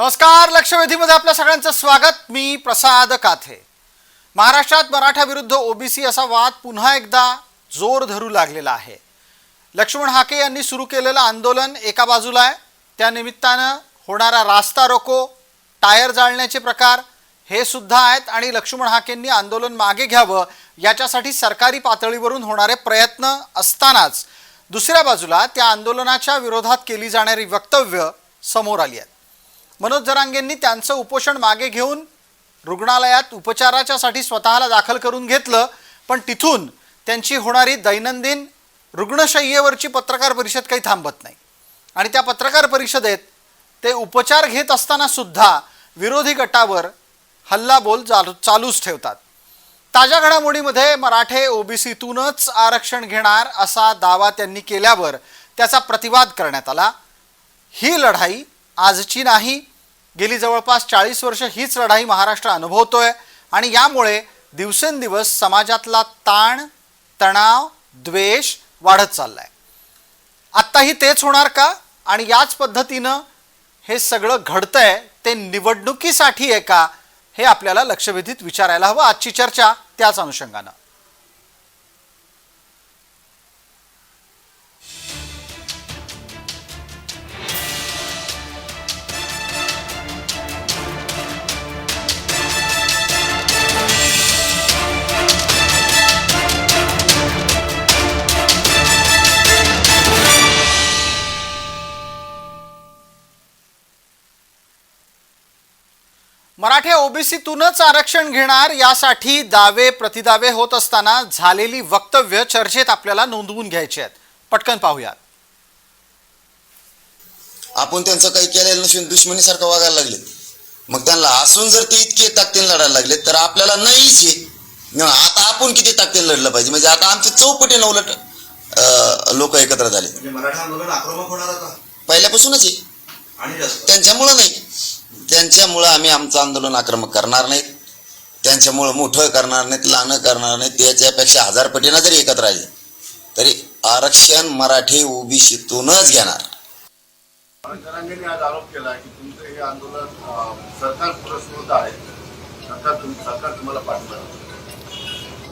नमस्कार लक्षवेधीमध्ये आपल्या सगळ्यांचं स्वागत. मी प्रसाद काथे. महाराष्ट्रात मराठा विरुद्ध ओबीसी असा वाद पुन्हा एकदा जोर धरू लागलेला आहे. लक्ष्मण हाके यांनी सुरू केलेलं आंदोलन एका बाजूला आहे. त्यानिमित्तानं होणारा रास्ता रोको टायर जाळण्याचे प्रकार हे सुद्धा आहेत आणि लक्ष्मण हाकेंनी आंदोलन मागे घ्यावं याच्यासाठी सरकारी पातळीवरून होणारे प्रयत्न असतानाच दुसऱ्या बाजूला त्या आंदोलनाच्या विरोधात केली जाणारी वक्तव्य समोर आली आहेत मनोज जरांगेंनी त्यांचं उपोषण मागे घेऊन रुग्णालयात उपचाराच्यासाठी स्वतःला दाखल करून घेतलं पण तिथून त्यांची होणारी दैनंदिन रुग्णशय्येवरची पत्रकार परिषद काही थांबत नाही. आणि त्या पत्रकार परिषदेत ते उपचार घेत असताना सुद्धा विरोधी गटावर हल्लाबोल चालू चालूच ठेवतात. ताज्या घडामोडीमध्ये मराठे ओबीसीतूनच आरक्षण घेणार असा दावा त्यांनी केल्यावर त्याचा प्रतिवाद करण्यात आला. ही लढाई आजची नाही गेली जवळपास चाळीस वर्ष हीच लढाई महाराष्ट्र अनुभवतोय आणि यामुळे दिवसेंदिवस समाजातला ताण तणाव द्वेष वाढत चाललाय. आत्ताही तेच होणार का? आणि याच पद्धतीनं हे सगळं घडतंय ते निवडणुकीसाठी आहे का? हे आपल्याला लक्षवेधीत विचारायला हवं. आजची चर्चा त्याच अनुषंगानं. मराठे ओबीसीतूनच आरक्षण घेणार यासाठी दावे प्रतिदावे होत असताना झालेली वक्तव्य चर्चेत आपल्याला नोंदवून घ्यायची आहेत. पटकन पाहूयात. आपण त्यांचं काही केलेलं नसून दुश्मनीसारखं वागायला लागले. मग त्यांना असून जर ते इतके ताकदीने लढायला लागले तर आपल्याला नाहीच हे. आता आपण किती ताकदीने लढलं पाहिजे? म्हणजे आता आमचे चौपटीने उलट लोक एकत्र झाले. म्हणजे मराठा आंदोलन आक्रमक होणार आता. पहिल्यापासूनच आहे त्यांच्यामुळं नाही. त्यांच्यामुळं आम्ही आमचं आंदोलन आक्रमक करणार नाहीत. त्यांच्यामुळं मोठं करणार नाहीत लहानं करणार नाहीत. त्याच्यापेक्षा हजार पटीनं जरी एकत्र आले तरी आरक्षण मराठी ओबीसीतूनच घेणार. जरांगेंनी आज आरोप केला की तुमचं हे आंदोलन सरकार पुरस्कृत आहे. सरकार तुम्हाला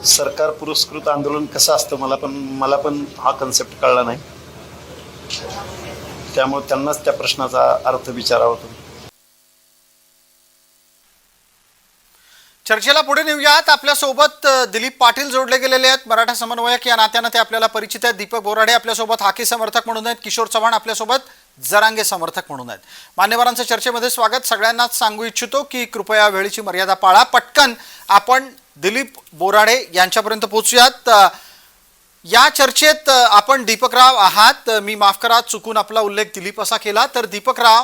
सरकार पुरस्कृत आंदोलन कसं असतं मला पण मला पण हा कन्सेप्ट कळला नाही. त्यामुळे त्यांनाच त्या प्रश्नाचा अर्थ विचारावा तुम्ही. चर्चेला पुढे नेऊयात. आपल्यासोबत दिलीप पाटील जोडले गेलेले आहेत. मराठा समन्वयक या नात्यानं ते आपल्याला परिचित आहेत. दीपक बोराडे आपल्यासोबत हाकी समर्थक म्हणून आहेत. किशोर चव्हाण आपल्यासोबत जरांगे समर्थक म्हणून आहेत. मान्यवरांचं चर्चेमध्ये स्वागत. सगळ्यांनाच सांगू इच्छितो की कृपया वेळेची मर्यादा पाळा. पटकन आपण दिलीप बोराडे यांच्यापर्यंत पोहोचूयात. या चर्चेत आपण दीपकराव आहात. मी माफ करा चुकून आपला उल्लेख दिलीप असा केला. तर दीपकराव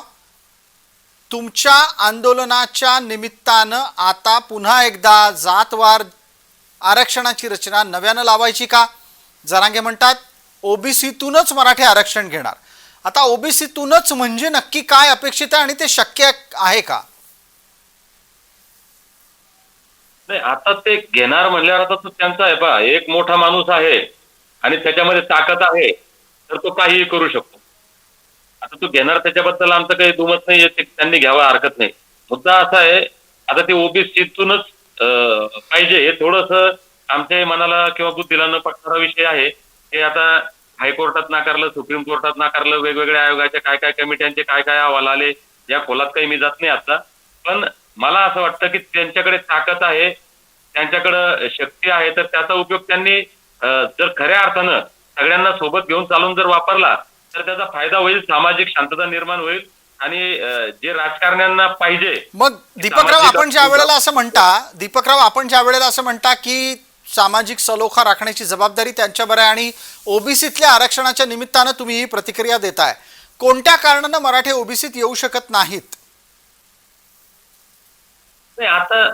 तुमच्या आंदोलनाच्या निमित्तानं आता पुन्हा एकदा जातवार आरक्षणाची रचना नव्यानं लावायची का? जरांगे म्हणतात ओबीसीतूनच मराठी आरक्षण घेणार. आता ओबीसीतूनच म्हणजे नक्की काय अपेक्षित आहे आणि ते शक्य आहे का? नाही आता ते घेणार म्हणल्यावर आता तो त्यांचा आहे पहा एक मोठा माणूस आहे आणि त्याच्यामध्ये ताकद आहे तर तो काहीही करू शकतो. आता तो घेणार त्याच्याबद्दल आमचं काही दुमत नाही त्यांनी घ्यावा हरकत नाही. मुद्दा असा आहे आता ते ओबीसीतूनच पाहिजे हे थोडस आमच्या मनाला किंवा बुद्धीला न पटणारा विषय आहे. ते आता हायकोर्टात नाकारलं सुप्रीम कोर्टात नाकारलं वेगवेगळ्या आयोगाच्या काय काय कमिट्यांचे काय काय अहवाल आले या खोलात काही मी जात नाही आता पण मला असं वाटतं की त्यांच्याकडे ताकद आहे त्यांच्याकडे शक्ती आहे तर त्याचा उपयोग त्यांनी जर खऱ्या अर्थानं सगळ्यांना सोबत घेऊन चालून जर वापरला तर त्याचा फायदा होईल सामाजिक शांतता निर्माण होईल आणि जे राजकारण्यांना पाहिजे मग दीपकराव आपण ज्या वेळेला असं म्हणता दीपकराव आपण ज्या वेळेला असं म्हणता की सामाजिक सलोखा राखण्याची जबाबदारी त्यांच्यावर आहे आणि ओबीसीतल्या आरक्षणाच्या निमित्तानं तुम्ही ही प्रतिक्रिया देताय कोणत्या कारणानं मराठे ओबीसीत येऊ शकत नाहीत? नाही आता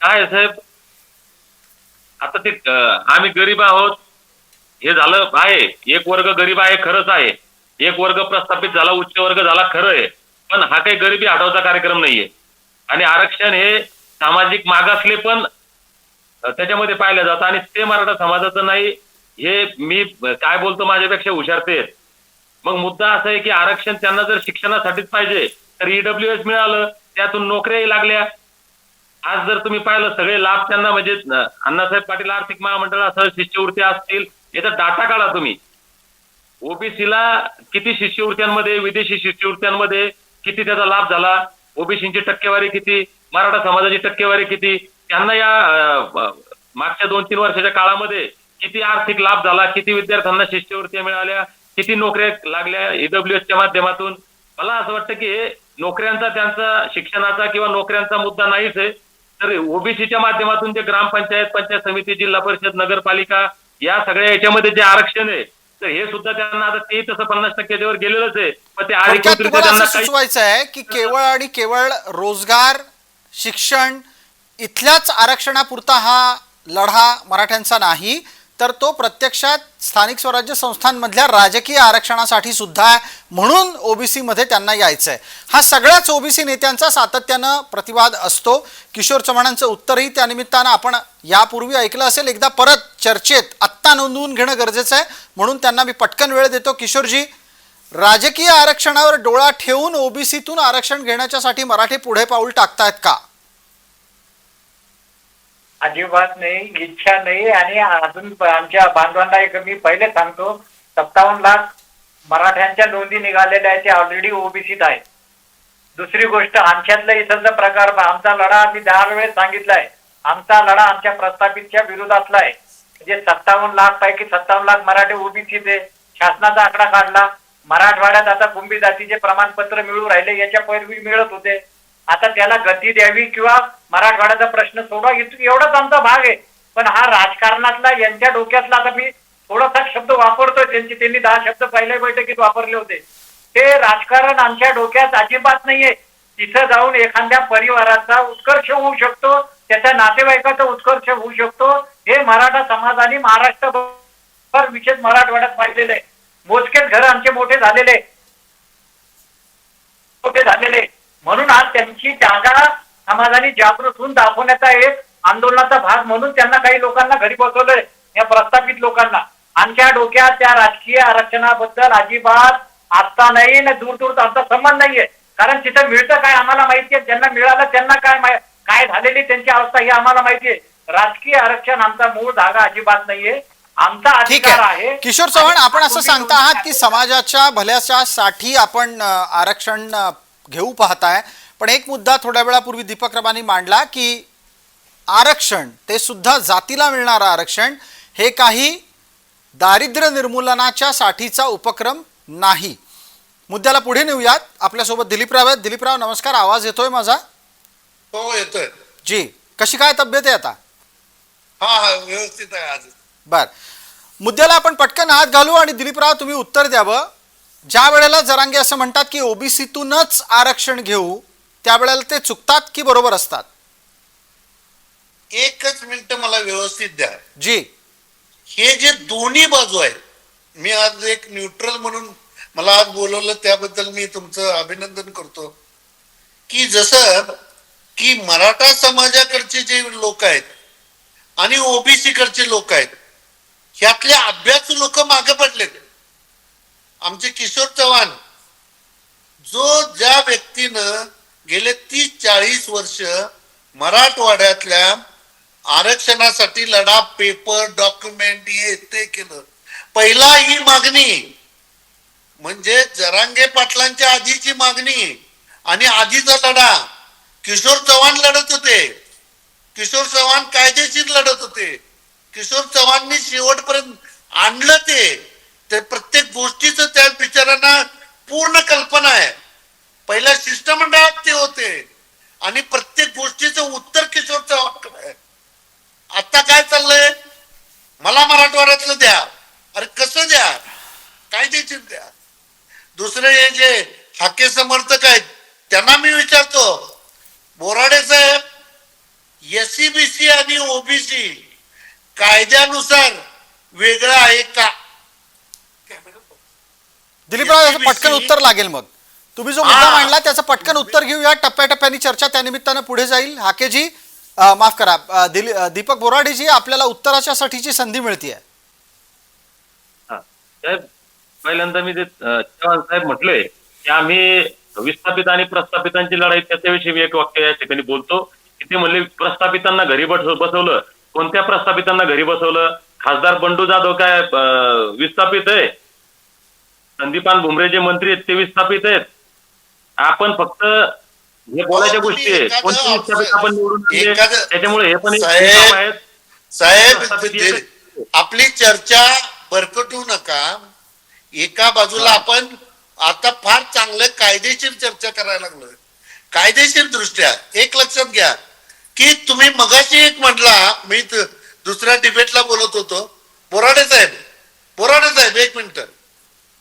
काय साहेब? आता ते आम्ही गरीब आहोत हे झालं आहे. एक वर्ग गरीब आहे खरंच आहे. एक वर्ग प्रस्थापित झाला उच्च वर्ग झाला खरं आहे. पण हा काही गरिबी हटवचा कार्यक्रम नाहीये. आणि आरक्षण हे सामाजिक मागासले पण त्याच्यामध्ये पाहिलं जातं. आणि ते मराठा समाजाचं नाही. हे मी काय बोलतो माझ्यापेक्षा हुशार ते मग मुद्दा असा आहे की आरक्षण त्यांना जर शिक्षणासाठीच पाहिजे तर ईडब्ल्यू एस मिळालं त्यातून नोकऱ्याही लागल्या. आज जर तुम्ही पाहिलं सगळे लाभ त्यांना म्हणजे अण्णासाहेब पाटील आर्थिक महामंडळासह शिष्यवृत्ती असतील याचा डाटा काढा तुम्ही. ओबीसीला किती शिष्यवृत्त्यांमध्ये विदेशी शिष्यवृत्त्यांमध्ये किती त्याचा लाभ झाला? ओबीसीची टक्केवारी किती? मराठा समाजाची टक्केवारी किती? त्यांना या मागच्या दोन तीन वर्षाच्या काळामध्ये किती आर्थिक लाभ झाला? किती विद्यार्थ्यांना शिष्यवृत्त्या मिळाल्या? किती नोकऱ्या लागल्या ईडब्ल्यू च्या माध्यमातून? मला असं वाटतं की नोकऱ्यांचा त्यांचा शिक्षणाचा किंवा नोकऱ्यांचा मुद्दा नाहीच आहे. तर ओबीसीच्या माध्यमातून जे ग्रामपंचायत पंचायत समिती जिल्हा परिषद नगरपालिका या सगळ्या याच्यामध्ये जे आरक्षण आहे तर हे सुद्धा त्यांना आता ते तसं पन्नास टक्क्याच्यावर गेलेलंच आहे. पण ते थोडक्यात तुम्हाला असं सुचवायचं आहे की केवळ आणि केवळ रोजगार शिक्षण इथल्याच आरक्षणापुरता हा लढा मराठ्यांचा नाही तर तो प्रत्यक्षात स्थानिक स्वराज्य संस्थांमधल्या राजकीय आरक्षणासाठी सुद्धा आहे. म्हणून ओ बी सीमध्ये त्यांना यायचं आहे हा सगळ्याच ओबीसी नेत्यांचा सातत्यानं प्रतिवाद असतो. किशोर चव्हाणांचं उत्तरही त्यानिमित्तानं आपण यापूर्वी ऐकलं असेल. एकदा परत चर्चेत आत्ता नोंदवून घेणं गरजेचं आहे. म्हणून त्यांना मी पटकन वेळ देतो. किशोरजी राजकीय आरक्षणावर डोळा ठेवून ओबीसीतून आरक्षण घेण्याच्यासाठी मराठी पुढे पाऊल टाकतायत का? अजिबात नाही इच्छा नाही आणि अजून आमच्या बांधवांना एक मी पहिले सांगतो सत्तावन्न लाख मराठ्यांच्या नोंदी निघालेल्या आहेत ते ऑलरेडी ओबीसीत आहेत. दुसरी गोष्ट आमच्यातला इथलचा प्रकार आमचा लढा आम्ही दहा वेळेस सांगितलाय. आमचा लढा आमच्या प्रस्थापितच्या विरोधातला आहे. म्हणजे सत्तावन्न लाख पैकी सत्तावन्न लाख मराठी ओबीसीत आहे शासनाचा आकडा काढला. मराठवाड्यात आता कुंभी जातीचे प्रमाणपत्र मिळू राहिले याच्या पूर्वी मिळत होते. आता त्याला गती द्यावी किंवा मराठवाड्याचा प्रश्न सोडवा. एवढाच आमचा भाग आहे. पण हा राजकारणातला यांच्या डोक्यातला आता मी थोडासा शब्द वापरतोय. त्यांची त्यांनी दहा शब्द पहिल्या बैठकीत वापरले होते. ते राजकारण आमच्या डोक्यात अजिबात नाहीये. तिथं जाऊन एखाद्या परिवाराचा उत्कर्ष होऊ शकतो. त्याच्या नातेवाईकाचा उत्कर्ष होऊ शकतो. हे मराठा समाजाने महाराष्ट्रभर विशेष मराठवाड्यात पाहिलेलं आहे. मोजकेच घर आमचे मोठे झालेले मोठे झालेले म्हणून आज त्यांची जागा समाजाने जागृत होऊन दाखवण्याचा एक आंदोलनाचा भाग म्हणून त्यांना काही लोकांना घरी बसवलंय या प्रस्थापित लोकांना. आमच्या डोक्यात त्या राजकीय आरक्षणाबद्दल अजिबात आस्था नाही ना दूर दूर आमचा संबंध नाहीये. कारण तिथं मिळतं काय आम्हाला माहिती आहे ज्यांना मिळालं त्यांना काय काय झालेली त्यांची अवस्था ही आम्हाला माहिती आहे राजकीय आरक्षण आमचा मूळ धागा अजिबात नाहीये. आमचा ठीक अधिकार आहे. किशोर चव्हाण आपण असं सांगता आहात की समाजाच्या भल्यासाठी आपण अ, आरक्षण घेऊ पाहताय. पण एक मुद्दा थोड्या वेळापूर्वी दीपक रबांनी मांडला की आरक्षण ते सुद्धा जातीला मिळणारं आरक्षण हे काही दारिद्र्य निर्मूलनाच्या साठीचा उपक्रम नाही. मुद्द्याला पुढे नेऊयात. आपल्यासोबत दिलीपराव आहेत. दिलीपराव नमस्कार. आवाज येतोय माझा? हो येतोय. जी. कशी काय तब्येत आहे आता? हा हा व्यवस्थित आहे आज. बर. मुद्द्याला आपण पटकन हात घालू आणि दिलीपराव तुम्ही उत्तर द्यावं ज्या वेळेला जरांगे असं म्हणतात की ओबीसीतूनच आरक्षण घेऊ त्यावेळेला ते चुकतात की बरोबर असतात? एकच मिनिट मला व्यवस्थित द्या. जी. हे जे दोन्ही बाजू आहेत मी आज एक न्यूट्रल म्हणून मला आज बोलवलं त्याबद्दल मी तुमचं अभिनंदन करतो. की जसं की मराठा समाजाकडचे जे लोक आहेत आणि ओबीसी कडचे लोक आहेत ह्यातले अभ्यास लोक मागे पडलेत. आमचे किशोर चव्हाण जो ज्या व्यक्तीनं गेले तीस चाळीस वर्ष मराठवाड्यातल्या आरक्षणासाठी लढा पेपर डॉक्युमेंट हे ते केलं. पहिला ही मागणी म्हणजे जरांगे पाटलांच्या आधीची मागणी आणि आधीचा लढा. किशोर चव्हाण लढत होते. किशोर चव्हाण कायदेशीर लढत होते. किशोर चव्हाणनी शेवटपर्यंत आणलं ते. प्रत्येक गोष्टीचं त्या बिचारांना पूर्ण कल्पना आहे. पहिल्या शिष्टमंडळात ते होते. आणि प्रत्येक गोष्टीचं उत्तर किशोर चव्हाणकडे आहे. आता काय चाललंय? मला मराठवाड्यातलं द्या. अरे कसं द्या? कायदेशीर द्या दुसरे हे जे हाके समर्थक आहेत त्यांना मी विचारतो. बोराडे साहेब एसीबीसी आणि ओबीसी कायद्यानुसार वेगळं आहे का? दिलीपराव पटकन उत्तर लागेल मग. तुम्ही जो मुद्दा. मांडला त्याचं पटकन उत्तर घेऊया. टप्प्याटप्प्याने चर्चा त्यानिमित्तानं पुढे जाईल. हाकेजी माफ करा. अ, दिली अ, दीपक बोराडेजी आपल्याला उत्तराच्या साठीची संधी मिळते हा. साहेब पहिल्यांदा मी ते अं, चव्हाण साहेब म्हटले की आम्ही विस्थापित आणि प्रस्थापितांची लढाई त्याच्याविषयी मी एक वाक्य या ठिकाणी बोलतो की ते म्हणले प्रस्थापितांना घरी बस- बसवलं. कोणत्या प्रस्थापितांना घरी बसवलं? खासदार बंडू जाधव काय अं, विस्थापित आहे? संदीपान भुमरे जे मंत्री आहेत ते विस्थापित आहेत. आपण फक्त हे बोलायच्या गोष्टी आहेत. एखादं कोणते विस्थापित आपण निवडून आणले? एखादं- त्याच्यामुळे हे पण एक साहेब, काम आहेत. साहेब आपली चर्चा बरकटू नका. एका बाजूला आपण आता फार चांगलं कायदेशीर चर्चा करायला लागलोय. कायदेशीर दृष्ट्या एक लक्षात घ्या की तुम्ही मगाशी एक म्हटला मी त- दुसऱ्या डिबेटला बोलत होतो. बोराडे साहेब बोराडे साहेब एक मिनिट.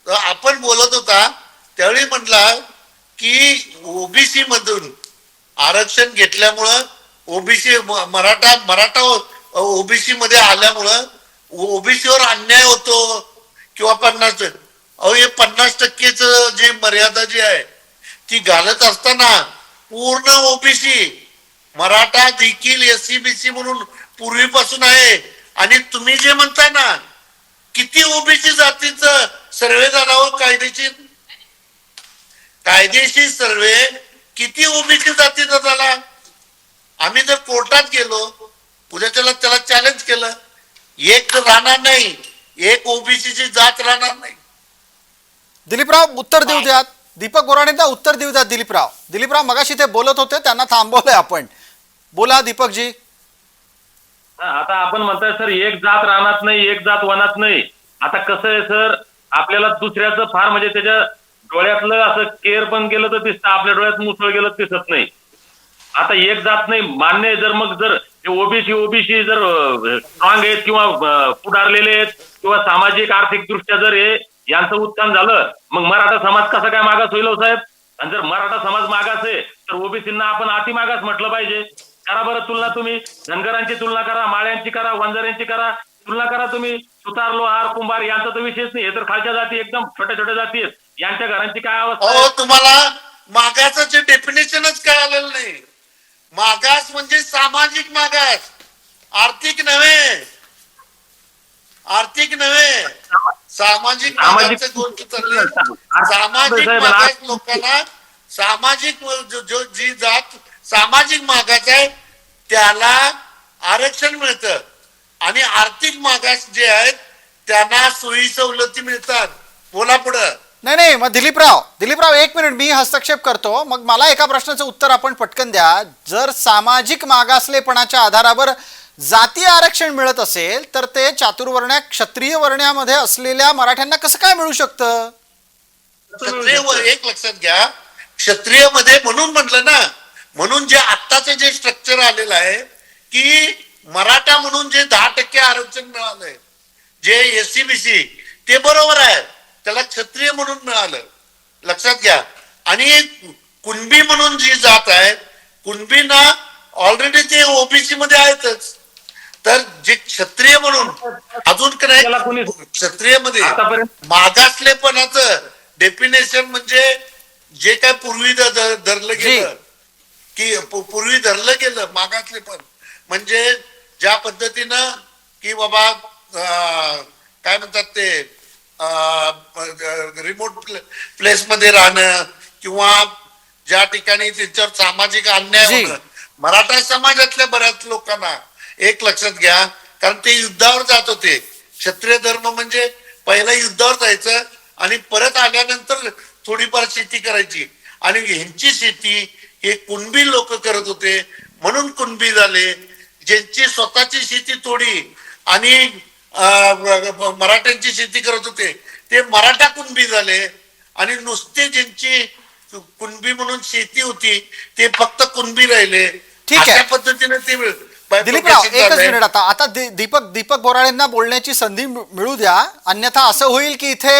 आपण बोलत होता त्यावेळी म्हटला की ओबीसी मधून आरक्षण घेतल्यामुळं ओबीसी मराठा मराठा ओबीसी मध्ये आल्यामुळं ओबीसीवर अन्याय होतो किंवा पन्नास अहो हे पन्नास टक्केच जी मर्यादा जी आहे ती घालत असताना पूर्ण ओबीसी मराठा देखील एस सी म्हणून पूर्वीपासून आहे. आणि तुम्ही जे म्हणताय ना किती ओबीसी जातीचं सर्वे झाला कायदेशीर कायदेशीर सर्वे किती ओबीसी जातीचा झाला? आम्ही जर कोर्टात गेलो उद्या त्याला त्याला चॅलेंज केलं. एक राहणार नाही एक ओबीसीची जात राहणार नाही. दिलीपराव उत्तर देऊ द्यात. दीपक बोराडेंना उत्तर देऊ द्यात दिलीपराव. दिलीपराव मगाशी ते बोलत होते त्यांना थांबवलंय आपण. बोला दीपकजी. हा, आता आपण म्हणताय सर एक जात रानात नाही एक जात वनात नाही. आता कसं आहे सर आपल्याला दुसऱ्याचं फार म्हणजे त्याच्या डोळ्यातलं असं केअर पण गेलं तर दिसतं आपल्या डोळ्यात मुसळ गेलं दिसत नाही. आता एक जात नाही मान्य आहे जर मग जर ओबीसी ओबीसी जर स्ट्रॉंग आहेत किंवा पुढारलेले आहेत किंवा सामाजिक आर्थिक दृष्ट्या जर हे यांचं उत्थान झालं मग मराठा समाज कसा काय मागास होईल हो साहेब? आणि जर मराठा समाज मागास आहे तर ओबीसींना आपण अति मागास म्हटलं पाहिजे. करा बरं तुलना तुम्ही. धनगरांची तुलना करा माळ्यांची करा वंजाऱ्यांची करा. तुलना करा तुम्ही. सुतार लोहार कुंभार यांचा तर विषयच नाही. हे तर खालच्या जाती एकदम छोट्या छोट्या जाती आहेत. यांच्या घरांची काय अवस्था अहो आहे? तुम्हाला मागासाचे डेफिनेशनच कळालेलं नाही. मागास म्हणजे सामाजिक मागास. आर्थिक नव्हे. आर्थिक नव्हे. सामाजिक सामाजिक- गोष्ट साहेब, मागास लोकांना सामाजिक जो जो- जी जात सामाजिक मागास आहे त्याला आरक्षण मिळतं. आणि आर्थिक मागास जे आहेत त्यांना सोयी सवलती मिळतात. बोला पुढं. नाही नाही मग दिलीपराव दिलीपराव एक मिनिट मी हस्तक्षेप करतो. मग मला एका प्रश्नाचं उत्तर आपण पटकन द्या. जर सामाजिक मागासलेपणाच्या आधारावर जाती आरक्षण मिळत असेल तर ते चातुर्वर्ण्या क्षत्रिय वर्ण्यामध्ये असलेल्या मराठ्यांना कसं काय मिळू शकतं? क्षत्रिय एक लक्षात घ्या. क्षत्रियमध्ये म्हणून म्हटलं ना म्हणून जे आत्ताचे जे स्ट्रक्चर आलेलं आहे की मराठा म्हणून जे दहा टक्के आरक्षण मिळालंय जे एससीबीसी ते बरोबर आहे. त्याला क्षत्रिय म्हणून मिळालं. लक्षात घ्या. आणि कुणबी म्हणून जी जात आहे कुणबीना ऑलरेडी ते ओबीसी मध्ये आहेतच. तर जे क्षत्रिय म्हणून अजून का त्याला कोणी- नाही क्षत्रियमध्ये मागासलेपणाचं डेफिनेशन म्हणजे जे काय पूर्वी धरलं. गेलं की पूर्वी धरलं गेलं मागासलेपण म्हणजे ज्या पद्धतीनं की बाबा काय म्हणतात ते रिमोट प्लेस मध्ये राहणं किंवा ज्या ठिकाणी त्यांच्यावर सामाजिक अन्याय. होणं. मराठा समाजातल्या बऱ्याच लोकांना एक लक्षात घ्या कारण ते युद्धावर जात होते. क्षत्रिय धर्म म्हणजे पहिला युद्धावर जायचं आणि परत आल्यानंतर थोडीफार शेती करायची. आणि ह्यांची शेती हे कुणबी लोक करत होते. म्हणून कुणबी झाले ज्यांची स्वतःची शेती थोडी आणि मराठ्यांची शेती करत होते. ते मराठा कुणबी झाले आणि नुसते ज्यांची कुणबी म्हणून शेती होती ते फक्त कुणबी राहिले. ठीक आहे. पद्धतीने ते दिलीपराव bifurcation एकच. मिनिट आता आता दीपक दीपक बोराळेंना बोलण्याची संधी मिळू द्या. अन्यथा असं होईल की इथे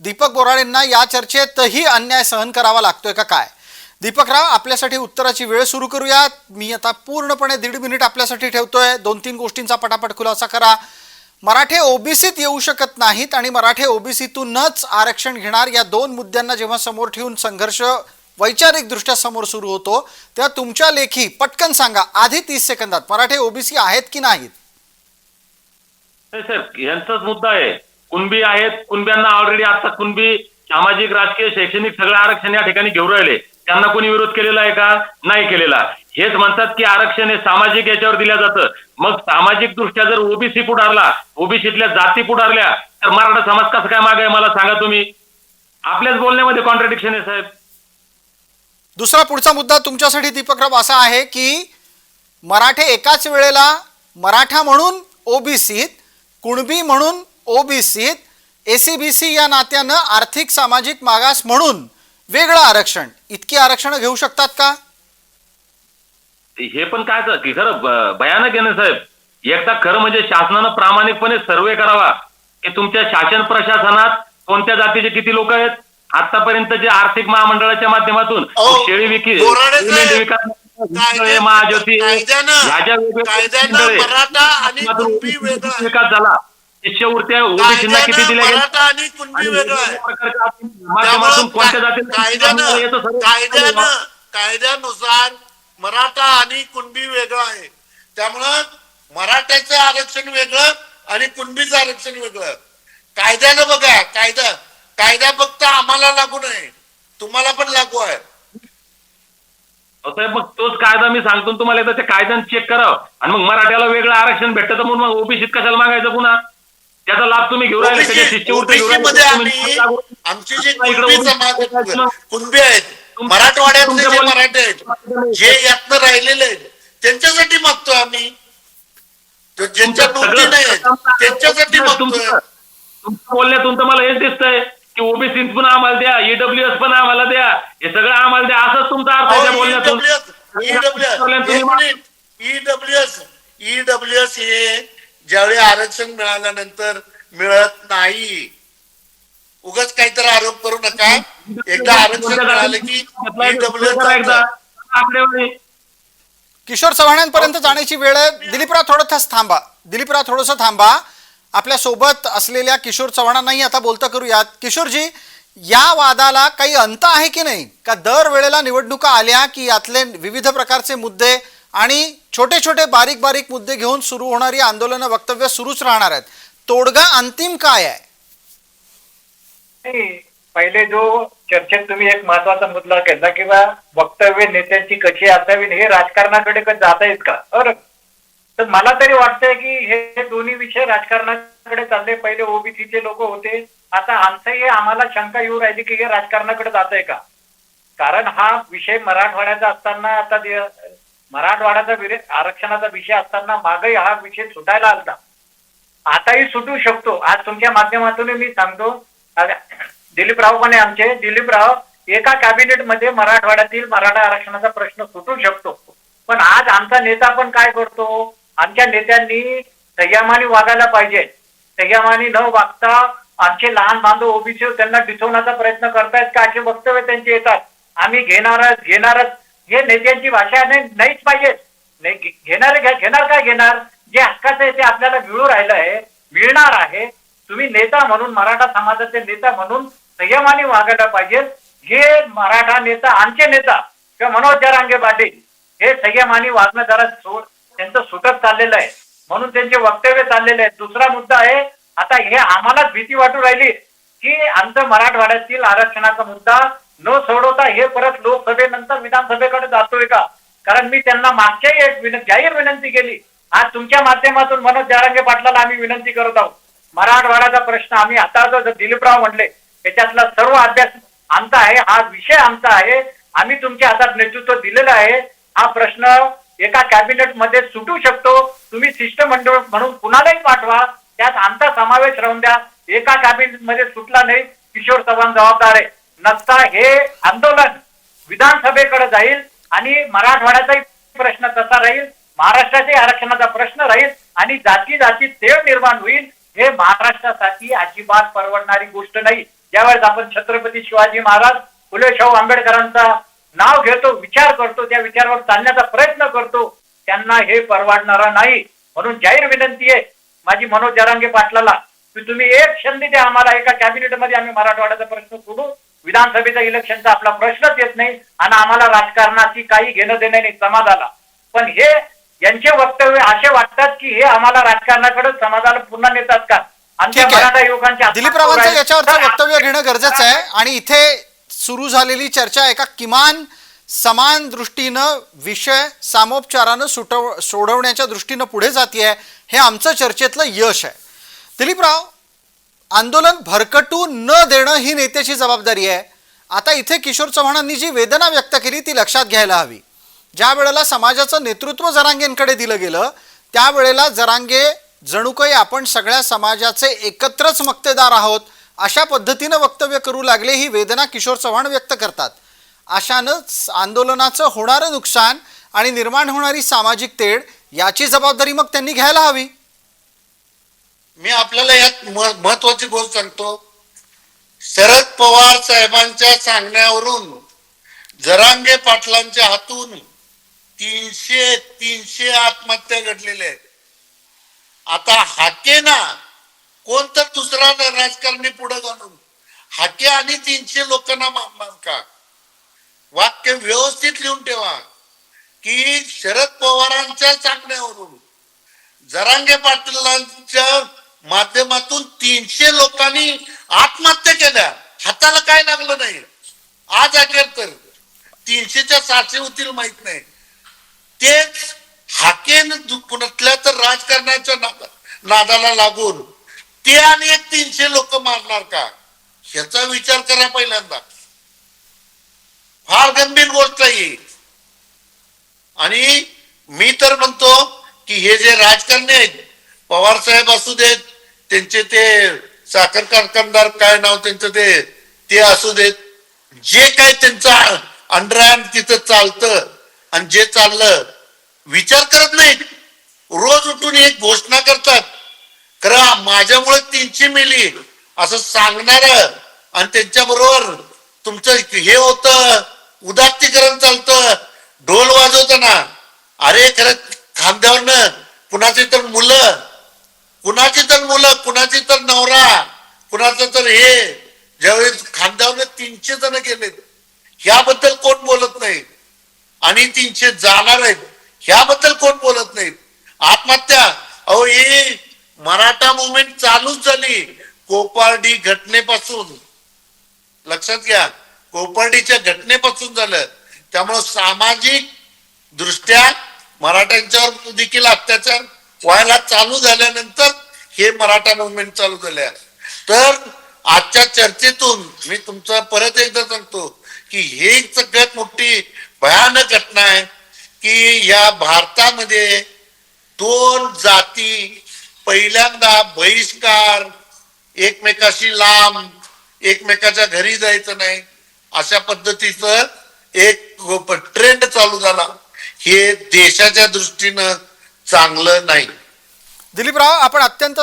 दीपक बोराळेंना या चर्चेतही अन्याय सहन करावा लागतोय का काय? दीपकराव आपल्यासाठी उत्तराची वेळ सुरू करूयात. मी आता पूर्णपणे दीड मिनिट आपल्यासाठी ठेवतोय. दोन तीन गोष्टींचा पटापट खुलासा करा. मराठे ओबीसीत येऊ शकत नाहीत आणि मराठे ओबीसीतूनच आरक्षण घेणार या दोन मुद्द्यांना जेव्हा समोर ठेवून संघर्ष वैचारिकदृष्ट्या समोर सुरू होतो तेव्हा तुमच्या लेखी पटकन सांगा आधी तीस सेकंदात मराठे ओबीसी आहेत की नाहीत? नाही सर यांचाच मुद्दा आहे. कुणबी आहेत कुणब्यांना ऑलरेडी आता कुणबी सामाजिक राजकीय शैक्षणिक सगळं आरक्षण या ठिकाणी घेऊन राहिले. त्यांना कोणी विरोध केलेला आहे का? नाही केलेला. हेच म्हणतात की आरक्षण हे सामाजिक याच्यावर दिलं जातं. मग सामाजिक दृष्ट्या जर ओबीसी पुढारला ओबीसीतल्या जाती पुढारल्या तर मराठा समाज कसं काय मागे मला सांगा तुम्ही? आपल्याच बोलण्यामध्ये कॉन्ट्रडिक्शन आहे साहेब. दुसरा पुढचा मुद्दा तुमच्यासाठी दीपकराव असा आहे की मराठे एकाच वेळेला मराठा म्हणून ओबीसीत कुणबी म्हणून ओबीसीत एसीबीसी या नात्यानं आर्थिक सामाजिक मागास म्हणून वेगळं आरक्षण इतकी आरक्षणं घेऊ शकतात का? हे पण काय की खरं भयानक आहे ना साहेब. एकदा खरं म्हणजे शासनानं प्रामाणिकपणे सर्वे करावा की तुमच्या शासन प्रशासनात कोणत्या जातीचे किती लोक आहेत? आतापर्यंत जे आर्थिक महामंडळाच्या माध्यमातून शेळी विकी विकास महाज्योती. विकास झाला. शिष्यवृत्त्या ओबीसींना किती दिल्या गेल्या? कायद्यानुसार मराठा आणि कुणबी वेगळं आहे. त्यामुळं मराठ्याचं आरक्षण वेगळं आणि कुणबीचं आरक्षण वेगळं. कायद्यानं बघा कायदा कायदा फक्त आम्हाला लागू नये. तुम्हाला पण लागू आहे. मग तोच कायदा मी सांगतो तुम्हाला एकदा त्या कायद्यानं चेक करावं आणि मग मराठ्याला वेगळं आरक्षण भेटतं तर म्हणून मग ओबीसीत कशाला मागायचं पुन्हा? त्याचा लाभ तुम्ही घेऊ राहिले आमचे जे कुणबी समाज आहेत, कुणबी मराठवाड्यातले जे मराठे आहेत जे यातनं राहिलेले आहेत त्यांच्यासाठी मागतोय आम्ही. तो ज्यांच्या तुमचं नाही आहेत त्यांच्यासाठी तुमचं- मागतोय. तुमच्या बोलण्यातून तर मला हेच दिसतंय की ओबीसी पण आम्हाला द्या ईडब्ल्यूएस पण आम्हाला द्या हे सगळं आम्हाला द्या असंच तुमचा अर्थ आहे बोलण्यातून. ईडब्ल्यूएस ईडब्ल्यूएस हे ज्यावेळी आरक्षण मिळाल्यानंतर मिळत नाही. उगाच काहीतरी आरोप करू नका. एकदा आरक्षण मिळालं की एकदा? ईडब्ल्यूएस आकडेवारी किशोर चव्हाणांपर्यंत जाण्याची वेळ आहे. दिलीपराव थोडंसं थांबा. दिलीपराव थोडंसं थांबा. आपल्यासोबत असलेल्या किशोर चव्हाणांनाही आता बोलतं करूयात. किशोरजी या वादाला काही अंत आहे की नाही? का दर वेळेला निवडणुका आल्या की यातले विविध प्रकारचे मुद्दे आणि छोटे छोटे बारीक बारीक मुद्दे घेऊन सुरू होणारी आंदोलनं वक्तव्य सुरूच राहणार आहेत. तोडगा अंतिम काय आहे? पहिले जो चर्चेत तुम्ही एक महत्त्वाचा मुद्दा घेतला किंवा वक्तव्य नेत्यांची कशी असावी हे राजकारणाकडे कधी जाता येत का? बरं तर मला तरी वाटतंय की हे दोन्ही विषय राजकारणाकडे चालले. पहिले ओबीसीचे लोक होते. आता आमचंही आम्हाला शंका येऊ राहिली की हे राजकारणाकडे जात आहे का? कारण हा विषय मराठवाड्याचा असताना आता मराठवाड्याचा विरे- आरक्षणाचा विषय असताना मागही हा विषय सुटायला आलता. आताही सुटू शकतो. आज तुमच्या माध्यमातून मी सांगतो. दिलीपराव पण आहे आमचे. दिलीपराव एका कॅबिनेटमध्ये मराठवाड्यातील मराठा आरक्षणाचा प्रश्न सुटू शकतो. पण आज आमचा नेता पण काय करतो? आमच्या नेत्यांनी संयमाने वागायला पाहिजे. संयमाने न वागता आमचे लहान बांधव ओबीसी त्यांना डिसवण्याचा प्रयत्न करतायत का? असे वक्तव्य त्यांचे येतात. आम्ही घेणारच घेणारच. हे नेत्यांची भाषा नाही नाहीच पाहिजे. नाही घेणार घेणार काय घेणार? जे हक्काचं आहे ते आपल्याला मिळू राहिलं आहे मिळणार आहे. तुम्ही नेता म्हणून मराठा समाजाचे नेता म्हणून संयमाने वागायला पाहिजे. हे मराठा नेता आमचे नेता किंवा मनोज जरांगे पाटील हे संयमाने वागणं जरा त्यांचं सुटत चाललेलं आहे. म्हणून त्यांचे वक्तव्य चाललेले आहेत दुसरा मुद्दा आहे आता हे आम्हालाच भीती वाटू राहिली की आमचं मराठवाड्यातील आरक्षणाचा मुद्दा न सोडवता हे परत लोकसभेनंतर विधानसभेकडे जातोय का? कारण मी त्यांना मागच्याही एक विन- जाहीर विनंती केली. आज तुमच्या माध्यमातून मनोज जारांगे पाटलाला आम्ही विनंती करत आहोत. मराठवाड्याचा प्रश्न आम्ही आता जर दिलीपराव म्हणले त्याच्यातला सर्व अभ्यास आमचा आहे हा विषय आमचा आहे. आम्ही तुमच्या हातात नेतृत्व दिलेलं आहे. हा प्रश्न एका कॅबिनेटमध्ये सुटू शकतो. तुम्ही शिष्टमंडळ म्हणून कुणालाही पाठवा. त्यात आमचा समावेश राहून द्या. एका कॅबिनेटमध्ये सुटला नाही किशोर चव्हाण जबाबदार आहे. नसता हे आंदोलन विधानसभेकडे जाईल आणि मराठवाड्याचाही प्रश्न तसा राहील महाराष्ट्राच्या आरक्षणाचा प्रश्न राहील आणि जाती जाती तेळ निर्माण होईल हे महाराष्ट्रासाठी अजिबात परवडणारी गोष्ट नाही. ज्यावेळेस आपण छत्रपती शिवाजी महाराज फुले शाहू आंबेडकरांचा नाव घेतो विचार करतो त्या विचारावर चालण्याचा प्रयत्न करतो. त्यांना हे परवडणारा नाही. म्हणून जाहीर विनंती आहे माझी मनोज जरांगे पाटलाला की तुम्ही एक संधी द्या आम्हाला एका कॅबिनेटमध्ये आम्ही मराठवाड्याचा प्रश्न सोडू. विधानसभेचा इलेक्शनचा आपला प्रश्नच येत नाही आणि आम्हाला राजकारणाची काही घेणं देणं नाही समाजाला. पण हे यांचे वक्तव्य असे वाटतात की हे आम्हाला राजकारणाकडे समाजाला पुन्हा नेतात का? ठीक आहे. दिलीपरावांचं आहे. याच्यावरचं वक्तव्य घेणं गरजेचं आहे आणि इथे सुरू झालेली चर्चा एका किमान समान दृष्टीनं विषय सामोपचारानं सुटव सोडवण्याच्या दृष्टीनं पुढे जाते हे आमचं चर्चेतलं यश आहे दिलीपराव आंदोलन भरकटू न देणं ही नेत्याची जबाबदारी आहे आता इथे किशोर चव्हाणांनी जी वेदना व्यक्त केली ती लक्षात घ्यायला हवी ज्या वेळेला समाजाचं नेतृत्व जरांगेंकडे दिलं गेलं त्यावेळेला जरांगे जणू काही आपण सगळ्या समाजाचे एकत्रच मक्तेदार आहोत अशा पद्धतीनं वक्तव्य करू लागले ही वेदना किशोर चव्हाण व्यक्त करतात. अशानंच आंदोलनाचं होणारं नुकसान आणि निर्माण होणारी सामाजिक तेढ याची जबाबदारी मग त्यांनी घ्यायला हवी. मी आपल्याला यात महत्वाची गोष्ट सांगतो. शरद पवार साहेबांच्या सांगण्यावरून जरांगे पाटलांच्या हातून तीनशे तीनशे आत्महत्या घडलेल्या आहेत. आता हाके ना कोण तर दुसरा राजकारणी पुढे घालून हाके आणि तीनशे लोकांना मारणार का वाक्य व्यवस्थित लिहून ठेवा की शरद पवारांच्या सांगण्यावरून जरांगे पाटीलांच्या माध्यमातून तीनशे लोकांनी आत्महत्या केल्या. हाताला काय लागलं नाही? आज अखेर तर तीनशेच्या सातशे होतील माहीत नाही. तेच हाकेन तर राजकारणाच्या नादाला लागून ते आणि एक तीनशे लोक मारणार का? ह्याचा विचार करा पहिल्यांदा. फार गंभीर गोष्ट आहे आणि मी तर म्हणतो की हे जे राजकारणी आहेत पवार साहेब असू देत त्यांचे ते साखर कारखानदार काय नाव त्यांचं ते ते असू देत जे काय त्यांचा अंडरहँड तिथं चालतं आणि जे चाललं विचार करत नाहीत. रोज उठून एक घोषणा करतात. खरं माझ्यामुळे तीनशे मिली. असं सांगणार आणि त्यांच्या बरोबर तुमचं हे होतं उदात्तीकरण चालतं ढोल वाजवताना. अरे खरं खांद्यावरनं कुणाची तर मुलं कुणाची तर मुलं कुणाची तर नवरा कुणाचं तर हे. ज्यावेळेस खांद्यावरनं तीनशे जण गेलेत याबद्दल कोण बोलत नाही? आणि तीनशे जाणार आहेत. ह्याबद्दल कोण बोलत नाहीत आत्महत्या. अहो ही मराठा मुवमेंट चालूच झाली. कोपार्डी घटनेपासून. लक्षात घ्या कोपर्डीच्या घटनेपासून झालं. त्यामुळं सामाजिक दृष्ट्या मराठ्यांच्यावर देखील अत्याचार व्हायला चालू झाल्यानंतर हे मराठा मुवमेंट चालू झाल्या तर आजच्या चर्चेतून मी तुमचा परत एकदा सांगतो की हे सगळ्यात मोठी भयानक घटना आहे. की या भारतामध्ये दोन जाती पहिल्यांदा बहिष्कार एकमेकाशी लांब एकमेकाच्या घरी जायचं नाही अशा पद्धतीचं एक ट्रेंड चालू झाला. हे देशाच्या दृष्टीनं चांगलं नाही. दिलीपराव आपण अत्यंत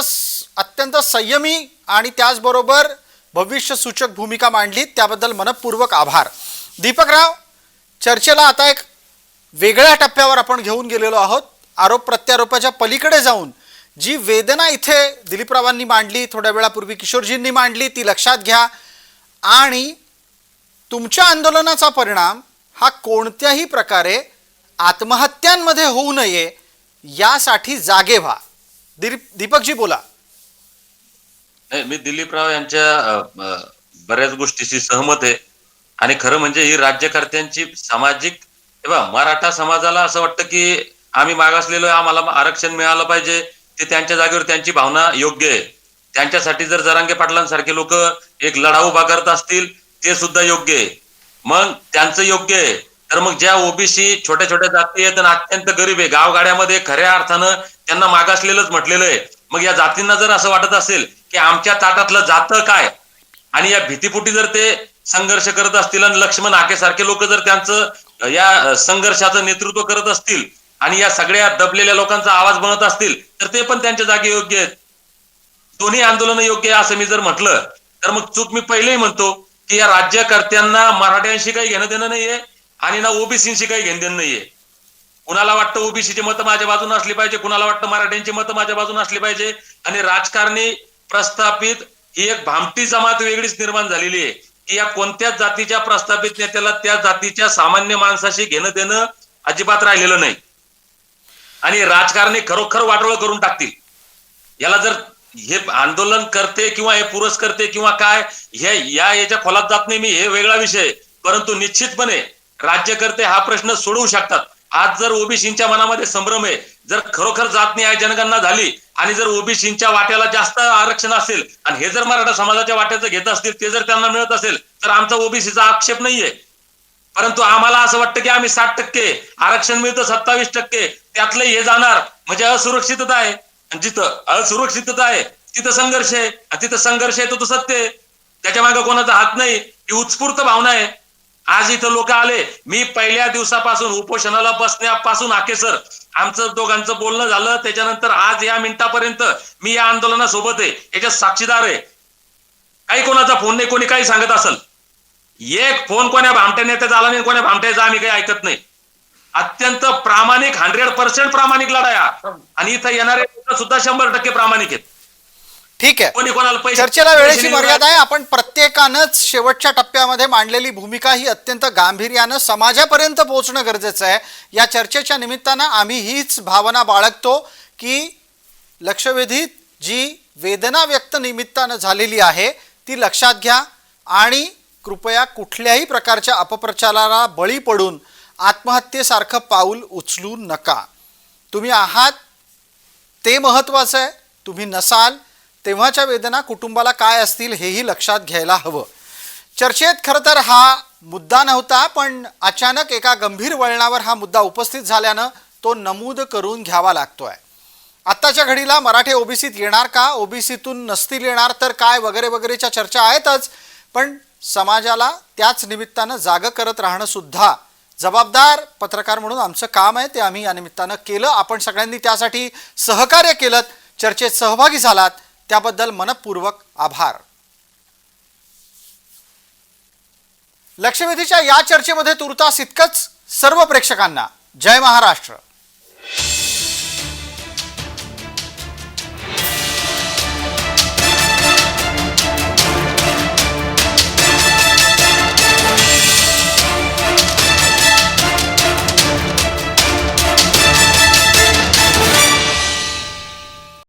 अत्यंत संयमी आणि त्याचबरोबर भविष्य सूचक भूमिका मांडली त्याबद्दल मनपूर्वक आभार. दीपकराव चर्चेला आता एक वेगळ्या टप्प्यावर आपण घेऊन गेलेलो आहोत. आरोप प्रत्यारोपाच्या पलीकडे जाऊन जी वेदना इथे दिलीपरावांनी मांडली थोड्या वेळापूर्वी किशोरजींनी मांडली ती लक्षात घ्या. आणि तुमच्या आंदोलनाचा परिणाम हा कोणत्याही प्रकारे आत्महत्यांमध्ये होऊ नये यासाठी जागे व्हा. दिलीप दीपकजी बोला. नाही मी दिलीपराव यांच्या बऱ्याच गोष्टीशी सहमत आहे. आणि खरं म्हणजे ही राज्यकर्त्यांची सामाजिक बघा मराठा समाजाला असं वाटतं की आम्ही मागासलेलो आम्हाला आरक्षण मिळालं पाहिजे ते त्यांच्या जागेवर त्यांची भावना योग्य आहे. त्यांच्यासाठी जर जरांगे पाटलांसारखे लोक एक लढा उभा करत असतील ते सुद्धा योग्य आहे. मग त्यांचं योग्य आहे. तर मग ज्या ओबीसी छोट्या छोट्या जाती आहेत आणि अत्यंत गरीब आहे गावगाड्यामध्ये खऱ्या अर्थानं त्यांना मागासलेलंच म्हटलेलं आहे. मग या जातींना जर असं वाटत असेल की आमच्या ताटातलं जातं काय? आणि या भीतीपुटी जर ते संघर्ष करत असतील आणि लक्ष्मण हाकेसारखे लोक जर त्यांचं या संघर्षाचं नेतृत्व करत असतील आणि या सगळ्या दबलेल्या लोकांचा आवाज बनत असतील तर ते पण त्यांच्या जागी योग्य आहेत. दोन्ही आंदोलन योग्य आहे असं मी जर म्हटलं तर मग चूक मी पहिलेही म्हणतो की या राज्यकर्त्यांना मराठ्यांशी काही घेणं देणं नाहीये आणि ना ओबीसीशी काही घेणं देणं नाहीये. कुणाला वाटतं ओबीसीची मतं माझ्या बाजूने असली पाहिजे कुणाला वाटतं मराठ्यांची मतं माझ्या बाजूने असली पाहिजे? आणि राजकारणी प्रस्थापित ही एक भामटी जमात वेगळीच निर्माण झालेली आहे. की या कोणत्याच जातीच्या प्रस्थापित नेत्याला त्या जातीच्या सामान्य माणसाशी घेणं देणं अजिबात राहिलेलं नाही. आणि राजकारणी खरोखर वाटोळ करून टाकतील. याला जर हे आंदोलन करते किंवा हे पुरस्कर्ते किंवा काय हे या याच्या खोलात जात नाही मी हे वेगळा विषय परंतु निश्चितपणे राज्यकर्ते हा प्रश्न सोडवू शकतात. आज जर ओबीसींच्या मनामध्ये संभ्रम आहे जर खरोखर जात नाही जनगणना झाली आणि जर ओबीसींच्या वाट्याला जास्त आरक्षण असेल आणि हे जर मराठा समाजाच्या वाट्याचं घेत असतील ते जर त्यांना मिळत असेल तर आमचा ओबीसीचा आक्षेप नाहीये परंतु आम्हाला असं वाटतं की आम्ही साठ टक्के आरक्षण मिळतं सत्तावीस टक्के त्यातलं हे जाणार म्हणजे असुरक्षितता आहे. आणि जिथं असुरक्षितता आहे तिथं संघर्ष आहे आणि तिथं संघर्ष आहे तो तो सत्य आहे. त्याच्यामागे कोणाचा हात नाही ही उत्स्फूर्त भावना आहे. आज इथं लोक आले. मी पहिल्या दिवसापासून उपोषणाला बसण्यापासून आकेसर आमचं दोघांचं बोलणं झालं त्याच्यानंतर आज या मिनिटापर्यंत मी या आंदोलनासोबत आहे. याच्यात साक्षीदार आहे. काही कोणाचा फोन नाही कोणी काही सांगत असेल. एक फोन कोण्या भामट्या नेत्याचा आला नाही कोण्या भामट्याचा आम्ही काही ऐकत नाही. अत्यंत प्रामाणिक हंड्रेड पर्सेंट प्रामाणिक लढाया. आणि इथं येणारे सुद्धा शंभर टक्के प्रामाणिक आहेत. ठीक आहे. कोणी कोणाला पैसे चर्चेला वेळेची मर्यादा आहे. आपण प्रत्येकानंच शेवटच्या टप्प्यामध्ये मांडलेली भूमिका ही अत्यंत गांभीर्यानं समाजापर्यंत पोहोचणं गरजेचं आहे. या चर्चेच्या निमित्तानं आम्ही हीच भावना बाळगतो की लक्षवेधीत जी वेदना व्यक्त निमित्तानं झालेली आहे ती लक्षात घ्या आणि कृपया कुठल्याही प्रकारच्या अपप्रचाराला बळी पडून आत्महत्येसारखं पाऊल उचलू नका. तुम्ही आहात ते महत्त्वाचं आहे. तुम्ही नसाल तेव्हाच्या वेदना कुटुंबाला काय असतील हेही लक्षात घ्यायला हवं. चर्चेत खरं तर हा मुद्दा नव्हता पण अचानक एका गंभीर वळणावर हा मुद्दा उपस्थित झाल्यानं तो नमूद करून घ्यावा लागतोय. आत्ताच्या घडीला मराठे ओबीसीत येणार का? ओबीसीतून नसतील येणार तर काय? वगैरे वगैरेच्या चर्चा आहेतच पण समाजाला त्याच निमित्तानं जागं करत राहणं सुद्धा जबाबदार पत्रकार म्हणून आमचं काम आहे. ते आम्ही या निमित्तानं केलं. आपण सगळ्यांनी त्यासाठी सहकार्य केलं. चर्चेत सहभागी झालात. त्याबद्दल मनपूर्वक आभार. लक्षवेधीच्या या चर्चेमध्ये तुर्तास इतकंच सर्व प्रेक्षकांना. जय महाराष्ट्र.